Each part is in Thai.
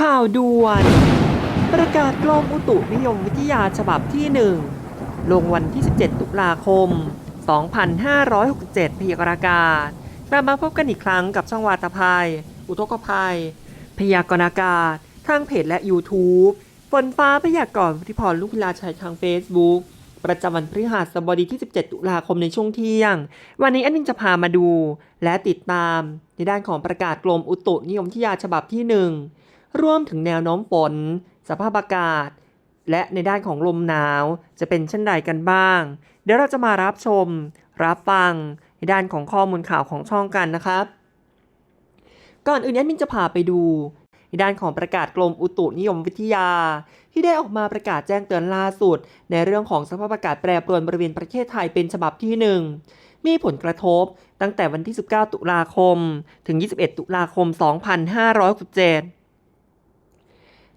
ข่าวด่วน ประกาศกรมอุตุนิยมวิทยาฉบับที่ 1 ลงวันที่ 17 ตุลาคม 2567พยากรณ์อากาศกลับมาพบกันอีกครั้งกับช่องวาตภัย อุทกภัย พยากรณ์อากาศ ทางเพจและ YouTube ฝนฟ้าพยากรณ์วุฒิพรลูกพิลาชัยทาง Facebook ประจำวันพฤหัสบดีที่ 17 ตุลาคมในช่วงเที่ยง วันนี้อันนินจะพามาดู และติดตาม ในด้านของประกาศกรมอุตุนิยมวิทยาฉบับที่ 1 รวมถึงแนวโน้มฝน สภาพอากาศ และในด้านของลมหนาวจะเป็นเช่นใดกันบ้าง เดี๋ยวเราจะมารับชม รับฟัง ในด้านของข้อมูลข่าวของช่องกันนะครับ ก่อนอื่นแอดมินจะพาไปดูในด้านของประกาศกรมอุตุนิยมวิทยา ที่ได้ออกมาประกาศแจ้งเตือนล่าสุด ในเรื่องของสภาพอากาศแปรปรวนบริเวณประเทศไทยเป็นฉบับที่ 1 มีผลกระทบตั้งแต่วันที่ 19 ตุลาคม ถึง 21 ตุลาคม 2567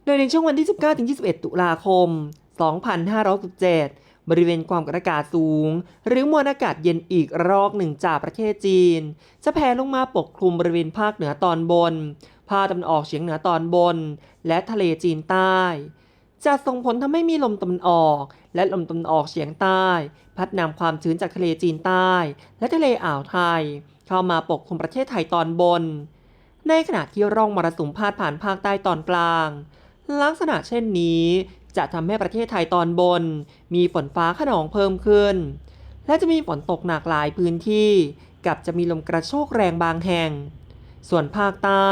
โดยในช่วงวันที่ 19ถึง21 ตุลาคม 2567 บริเวณความกดอากาศสูง หรือมวลอากาศเย็นอีกรอกหนึ่งจากประเทศจีน จะแผ่ลงมาปกคลุมบริเวณภาคเหนือตอนบน ภาคตะวันออกเฉียงเหนือตอนบน และทะเลจีนใต้จะส่งผลทำให้มีลมตะวันออก และลมตะวันออกเฉียงใต้ พัดนำความชื้นจากทะเลจีนใต้ และทะเลอ่าวไทย เข้ามาปกคลุมประเทศไทยตอนบน ในขณะที่ร่องมรสุมพาดผ่านภาคใต้ตอนกลาง ลักษณะเช่นนี้จะทำให้ประเทศไทยตอนบน มีฝนฟ้าขนองเพิ่มขึ้น และจะมีฝนตกหนักหลายพื้นที่ กับจะมีลมกระโชกแรงบางแห่ง ส่วนภาคใต้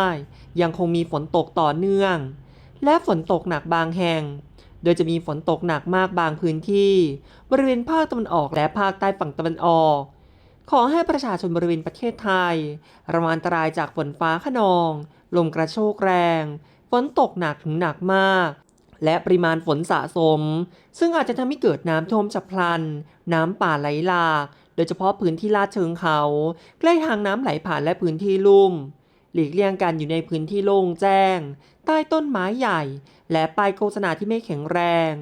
ยังคงมีฝนตกต่อเนื่อง และฝนตกหนักบางแห่ง โดยจะมีฝนตกหนักมากบางพื้นที่ บริเวณภาคตะวันออกและภาคใต้ฝั่งตะวันออก ขอให้ประชาชนบริเวณประเทศไทยระวังอันตรายจากฝนฟ้าขนอง ลมกระโชกแรง ฝนตกหนักถึงหนักมาก และปริมาณฝนสะสม ซึ่งอาจจะทำให้เกิดน้ำท่วมฉับพลัน น้ำป่าไหลหลาก โดยเฉพาะพื้นที่ลาดเชิงเขา ใกล้ทางน้ำไหลผ่านและพื้นที่ลุ่ม หลีกเลี่ยงการอยู่ในพื้นที่โล่งแจ้ง ใต้ต้นไม้ใหญ่ และป้ายโฆษณาที่ไม่แข็งแรง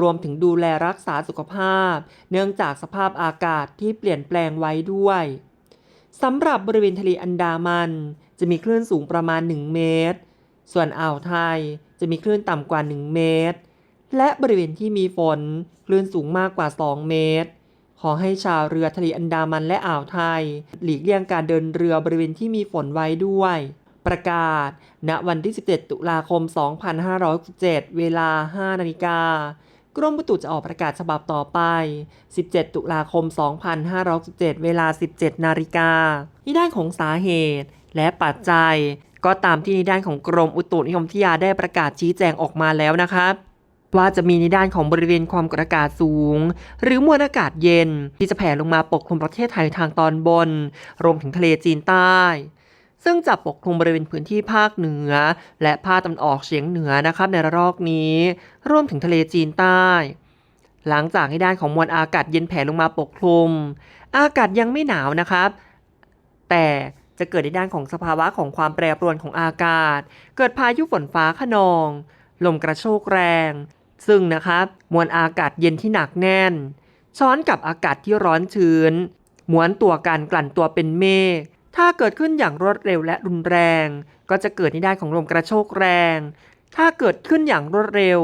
รวมถึงดูแลรักษาสุขภาพ เนื่องจากสภาพอากาศที่เปลี่ยนแปลงไว้ด้วยสำหรับบริเวณทะเลอันดามัน จะมีคลื่นสูงประมาณ 1 เมตร ส่วนอ่าวไทยจะมีคลื่นต่ำกว่า 1 เมตร และบริเวณที่มีฝนคลื่นสูงมากกว่า 2 เมตร ขอให้ชาวเรือทะเลอันดามันและอ่าวไทย หลีกเลี่ยงการเดินเรือบริเวณที่มีฝนไว้ด้วย ประกาศ ณ วันที่ 17 ตุลาคม 2567 เวลา 5 นาฬิกากรมอุตุจะออกประกาศฉบับต่อไป 17 ตุลาคม 2567 เวลา 17 นาฬิกา ที่ด้านของสาเหตุและปัจจัย ก็ตามที่ในด้านของกรมอุตุนิยมวิทยาได้ประกาศชี้แจงออกมาแล้วนะครับว่าจะมีในด้านของบริเวณความกดอากาศสูง หรือมวลอากาศเย็น ที่จะแผ่ลงมาปกคลุมประเทศไทยทางตอนบน รวมถึงทะเลจีนใต้ ซึ่งจะปกคลุมบริเวณพื้นที่ภาคเหนือ และภาคตะวันออกเฉียงเหนือนะครับในระลอกนี้ รวมถึงทะเลจีนใต้ หลังจากให้ด้านของมวลอากาศเย็นแผ่ลงมาปกคลุม อากาศยังไม่หนาวนะครับ แต่ จะเกิดในด้านของสภาวะของความแปรปรวนของอากาศ เกิดพายุฝนฟ้าขนอง ลมกระโชกแรง ซึ่งนะครับมวลอากาศเย็นที่หนักแน่น ช้อนกับอากาศที่ร้อนชื้นม้วนตัวกันกลั่นตัวเป็นเมฆถ้าเกิดขึ้นอย่างรวดเร็วและรุนแรง ก็จะเกิดในด้านของลมกระโชกแรง ถ้าเกิดขึ้นอย่างรวดเร็ว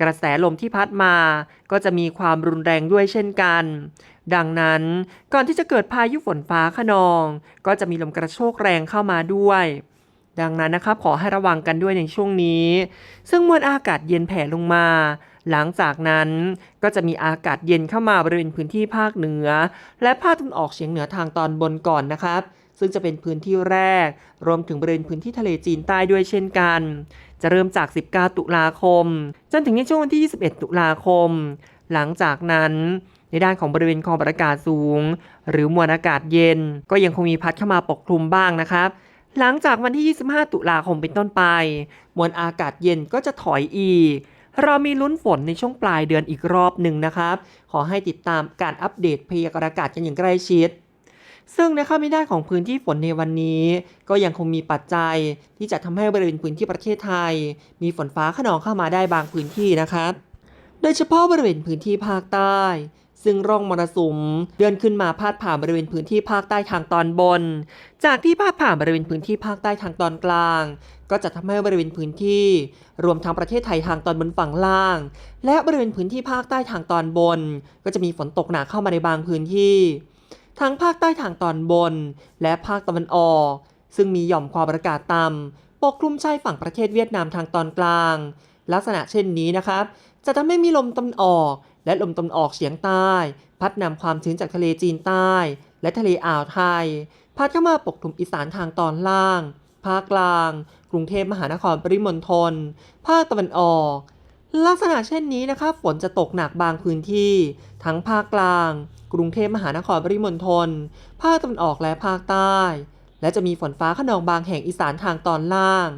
กระแสลมที่พัดมา ก็จะมีความรุนแรงด้วยเช่นกัน ดังนั้นก่อนที่จะเกิดพายุฝนฟ้าขนอง ก็จะมีลมกระโชกแรงเข้ามาด้วย ดังนั้นนะครับขอให้ระวังกันด้วยในช่วงนี้ ซึ่งมวลอากาศเย็นแผ่ลงมา หลังจากนั้นก็จะมีอากาศเย็นเข้ามาบริเวณพื้นที่ภาคเหนือ และภาคตะวันออกเฉียงเหนือทางตอนบนก่อนนะครับ ซึ่งจะเป็นพื้นที่แรก รวมถึงบริเวณพื้นที่ทะเลจีนใต้ด้วยเช่นกัน จะเริ่มจาก 19 ตุลาคม จนถึงในช่วงวันที่ 21 ตุลาคม หลังจากนั้นในด้านของบริเวณความกดอากาศสูง หรือมวลอากาศเย็น ก็ยังคงมีพัดเข้ามาปกคลุมบ้างนะครับ หลังจากวันที่ 25 ตุลาคมเป็นต้นไป มวลอากาศเย็นก็จะถอยอีก เรามีลุ้นฝนในช่วงปลายเดือนอีกรอบหนึ่งนะครับ ขอให้ติดตามการอัปเดตพยากรณ์อากาศกันอย่างใกล้ชิด ซึ่งนะครับในด้านของพื้นที่ฝนในวันนี้ ก็ยังคงมีปัจจัยที่จะทำให้บริเวณพื้นที่ประเทศไทย มีฝนฟ้าขนองเข้ามาได้บางพื้นที่นะครับโดยเฉพาะบริเวณพื้นที่ภาคใต้ ซึ่งร่องมรสุมเดือนขึ้นมาพาดผ่านบริเวณพื้นที่ภาคใต้ทางตอนบน จากที่พาดผ่านบริเวณพื้นที่ภาคใต้ทางตอนกลาง ก็จะทำให้บริเวณพื้นที่ รวมทั้งประเทศไทยทางตอนบนฝั่งล่าง และบริเวณพื้นที่ภาคใต้ทางตอนบน ก็จะมีฝนตกหนักเข้ามาในบางพื้นที่ ทั้งภาคใต้ทางตอนบน และภาคตะวันออก ซึ่งมีหย่อมความกดอากาศต่ำปกคลุมชายฝั่งประเทศเวียดนามทางตอนกลาง ลักษณะเช่นนี้นะครับ จะทำให้มีลมตะวันออก และลมตะวันออกเฉียงใต้ พัดนำความชื้นจากทะเลจีนใต้ และทะเลอ่าวไทย พัดเข้ามาปกคลุมอีสานทางตอนล่าง ภาคกลาง กรุงเทพมหานครปริมณฑลภาคตะวันออกลักษณะเช่นนี้นะครับฝนจะตกหนักบางพื้นที่ ทั้งภาคกลาง กรุงเทพมหานครปริมณฑลภาคตะวันออกและภาคใต้ และจะมีฝนฟ้าขนองบางแห่งอีสานทางตอนล่าง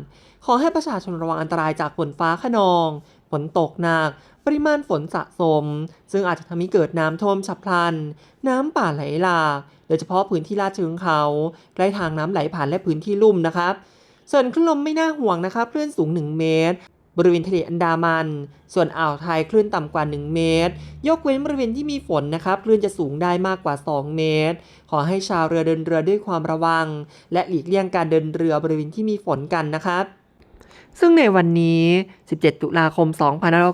ขอให้ประชาชนระวังอันตรายจากฝนฟ้าขนอง ฝนตกหนัก ปริมาณฝนสะสม ซึ่งอาจจะทำให้เกิดน้ำท่วมฉับพลัน น้ำป่าไหลหลากโดยเฉพาะพื้นที่ลาดเชิงเขาใกล้ทางน้ำไหลผ่านและพื้นที่ลุ่มนะครับส่วนคลื่นลมไม่น่าห่วงนะครับคลื่นสูง 1 เมตร บริเวณทะเลอันดามัน ส่วนอ่าวไทยคลื่นต่ำกว่า 1 เมตร ยกเว้นบริเวณที่มีฝนนะครับคลื่นจะสูงได้มากกว่า 2 เมตร ขอให้ชาวเรือเดินเรือด้วยความระวัง และหลีกเลี่ยงการเดินเรือบริเวณที่มีฝนกันนะครับซึ่งในวันนี้ 17 ตุลาคม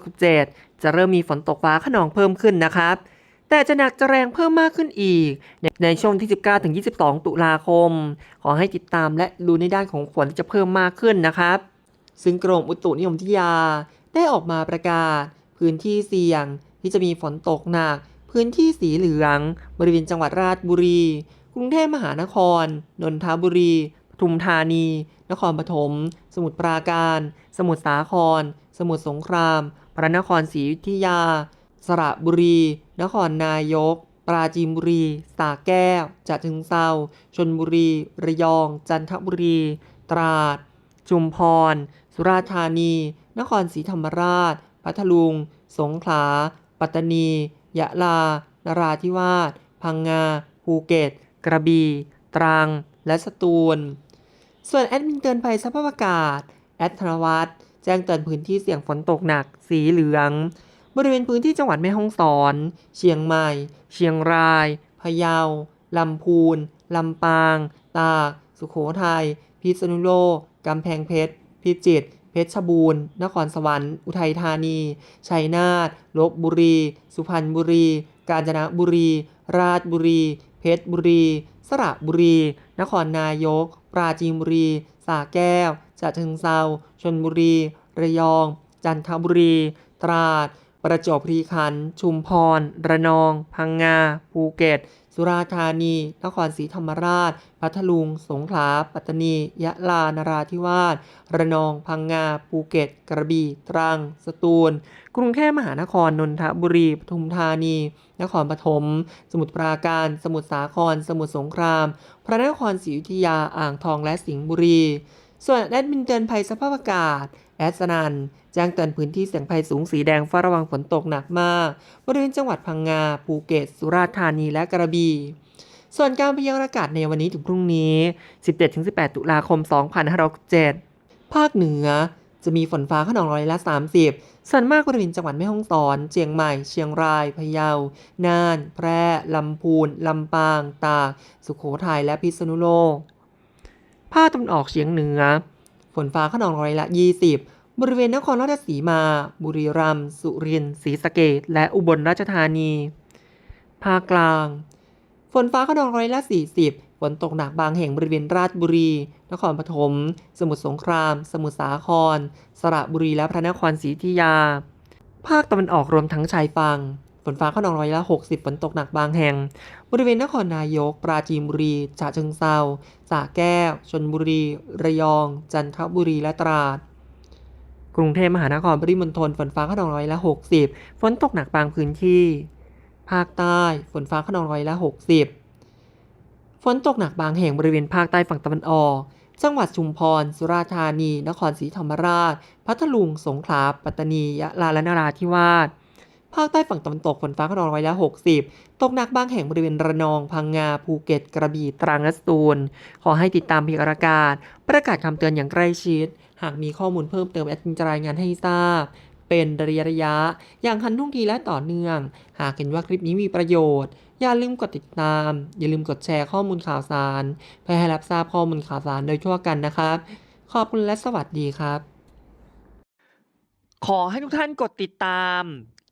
2567 จะเริ่มมีฝนตกฟ้าขนองเพิ่มขึ้นนะครับ แต่จะหนักจะแรงเพิ่มมากขึ้นอีก ในช่วงที่ 19 ถึง 22 ตุลาคม ขอให้ติดตามและดูในด้านของฝนจะเพิ่มมากขึ้นนะครับ ซึ่งกรมอุตุนิยมวิทยาได้ออกมาประกาศ พื้นที่เสี่ยงที่จะมีฝนตกหนัก พื้นที่สีเหลือง บริเวณจังหวัดราชบุรี กรุงเทพมหานคร นนทบุรีปทุมธานี นครปฐม สมุทรปราการ สมุทรสาคร สมุทรสงคราม พระนครศรีอยุธยา สระบุรี นครนายก ปราจีนบุรีสระแก้วจะถึงเซาชนบุรี ระยอง จันทบุรี ตราด ชุมพร สุราษฎร์ธานี นครศรีธรรมราช พัทลุง สงขลา ปัตตานี ยะลา นราธิวาส พังงา ภูเก็ต กระบี่ ตรัง และสตูล ส่วนแอดมินเตือนภัยสภาพอากาศ แอดธนวัฒน์แจ้งเตือนพื้นที่เสี่ยงฝนตกหนัก สีเหลือง บริเวณพื้นที่จังหวัดแม่ฮ่องสอน เชียงใหม่ เชียงราย พะเยา ลำพูน ลำปาง ตาก สุโขทัย พิษณุโลก กำแพงเพชร พิจิตรเพชรบูรณ์ นครสวรรค์ อุทัยธานี ชัยนาทลบบุรี สุพรรณบุรี กาญจนบุรี ราชบุรี เพชรบุรี สระบุรี นครนายก ปราจีนบุรีสระแก้วฉะเชิงเซาชนบุรี ระยอง จันทบุรี ตราด ประจวบคีรีขันธ์ ชุมพร ระนอง พังงา ภูเก็ต สุราธานี นครศรีธรรมราช พัทลุง สงขลา ปัตตานี ยะลา นราธิวาส ระนอง พังงา ภูเก็ต กระบี่ ตรัง สตูล กรุงเทพมหานคร นนทบุรี ปทุมธานี นครปฐม สมุทรปราการ สมุทรสาคร สมุทรสงคราม พระนครศรีอยุธยา อ่างทอง และสิงห์บุรี ส่วนแอดมินเตือนภัยสภาพอากาศ แอดสนันแจ้งเตือนพื้นที่เสี่ยงภัยสูงสีแดงเฝ้าระวังฝนตกหนักมาก บริเวณจังหวัดพังงา ภูเก็ต สุราษฎร์ธานี และกระบี่ ส่วนการพยากรณ์อากาศในวันนี้ถึงพรุ่งนี้ 17-18 ตุลาคม 2567ภาคเหนือ จะมีฝนฟ้าขนองร้อยละ 30 ส่วนมากบริเวณจังหวัดแม่ฮ่องสอน เชียงใหม่ เชียงราย พะเยา น่าน แพร่ ลำพูน ลำปาง ตาก สุโขทัย และพิษณุโลก ภาคตะวันออกเฉียงเหนือ ฝนฟ้าขนองร้อยละ 20 บริเวณนครราชสีมา บุรีรัมย์ สุรินทร์ ศรีสะเกษและอุบลราชธานี ภาคกลาง ฝนฟ้าขนองร้อยละ 40 ฝนตกหนักบางแห่งบริเวณราชบุรี นครปฐม สมุทรสงคราม สมุทรสาคร สระบุรีและพระนครศรีอยุธยา ภาคตะวันออกรวมทั้งชายฝั่ง ฝนฟ้าขนองร้อยละ 60 ฝนตกหนักบางแห่ง บริเวณนครนายก ปราจีนบุรี ฉะเชิงเซาสระแก้ว ชนบุรี ระยอง จันทบุรี และตราด กรุงเทพมหานครปริมณฑลฝนฟ้าขนองร้อยละ 60 ฝนตกหนักบางพื้นที่ ภาคใต้ ฝนฟ้าขนองร้อยละ 60 ฝนตกหนักบางแห่งบริเวณภาคใต้ฝั่งตะวันออก จังหวัดชุมพร สุราษฎร์ธานี นครศรีธรรมราช พัทลุง สงขลา ปัตตานี ยะลา และนราธิวาส ภาคใต้ฝั่งตะวันตกฝนฟ้าขนองร้อยละ 60 ตกหนักบางแห่งบริเวณระนอง พังงา ภูเก็ต กระบี่ตรังและสตูล ขอให้ติดตามพยารณ์อากาศ ประกาศคำเตือนอย่างใกล้ชิด หากมีข้อมูลเพิ่มเติมแอดมินจะรายงานให้ทราบ เป็นระยะระยะ อย่างทันท่วงทีและต่อเนื่อง หากเห็นว่าคลิปนี้มีประโยชน์ อย่าลืมกดติดตาม อย่าลืมกดแชร์ข้อมูลข่าวสาร เพื่อให้รับทราบข้อมูลข่าวสารโดยทั่วกันนะครับ ขอบคุณและสวัสดีครับ ขอให้ทุกท่านกดติดตาม